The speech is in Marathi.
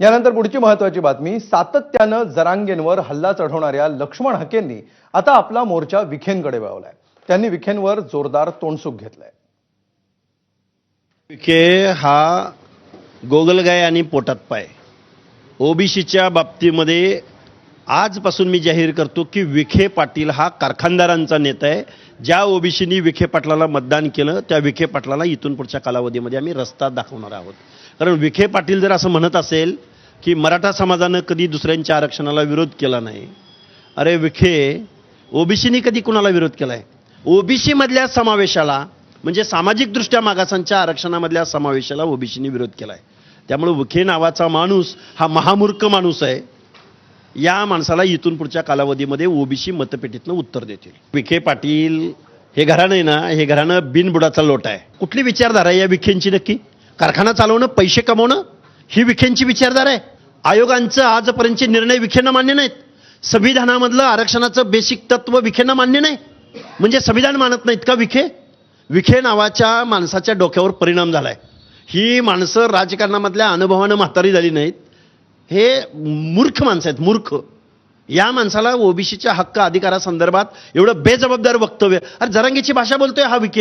यानंतर पुढची महत्वाची बातमी सातत्यानं जरांगेंवर हल्ला चढवणाऱ्या लक्ष्मण हकेंनी आता आपला मोर्चा विखेंकडे वळवलाय. त्यांनी विखेंवर जोरदार तोंडसुख घेतलंय. विखे हा गोगलगाय आणि पोटात पाय. ओबीसीच्या बाबतीमध्ये आजपासून मी जाहीर करतो की विखे पाटील हा कारखानदारांचा नेता आहे. ज्या ओबीसीनी विखे पाटलाला मतदान केलं त्या विखे पाटलाला इथून पुढच्या कालावधीमध्ये आम्ही रस्ता दाखवणार आहोत. कारण विखे पाटील जर असं म्हणत असेल की मराठा समाजानं कधी दुसऱ्यांच्या आरक्षणाला विरोध केला नाही अरे विखे ओबीसीनी कधी कुणाला विरोध केला आहे ओबीसीमधल्या समावेशाला म्हणजे सामाजिकदृष्ट्या मागासांच्या आरक्षणामधल्या समावेशाला ओबीसीनी विरोध केला आहे त्यामुळे विखे नावाचा माणूस हा महामूर्ख माणूस आहे. या माणसाला इथून पुढच्या कालावधीमध्ये ओबीसी मतपेटीतनं उत्तर देतील. विखे पाटील हे घराणं आहे ना हे घराणं बिनबुडाचा लोट आहे. कुठली विचारधारा आहे या विखेंची नक्की? कारखाना चालवणं पैसे कमवणं ही विखेंची विचारधारा आहे. आयोगांचं आजपर्यंतचे निर्णय विखेंना मान्य नाहीत. संविधानामधलं आरक्षणाचं बेसिक तत्व विखेंना मान्य नाही. म्हणजे संविधान मानत नाहीत का विखे? विखे नावाच्या माणसाच्या डोक्यावर परिणाम झालाय. ही माणसं राजकारणामधल्या अनुभवानं म्हातारी झाली नाहीत. हे मूर्ख माणसं आहेत मूर्ख. या माणसाला ओबीसीच्या हक्क अधिकारासंदर्भात एवढं बेजबाबदार वक्तव्य. अरे जरांगीची भाषा बोलतोय हा विके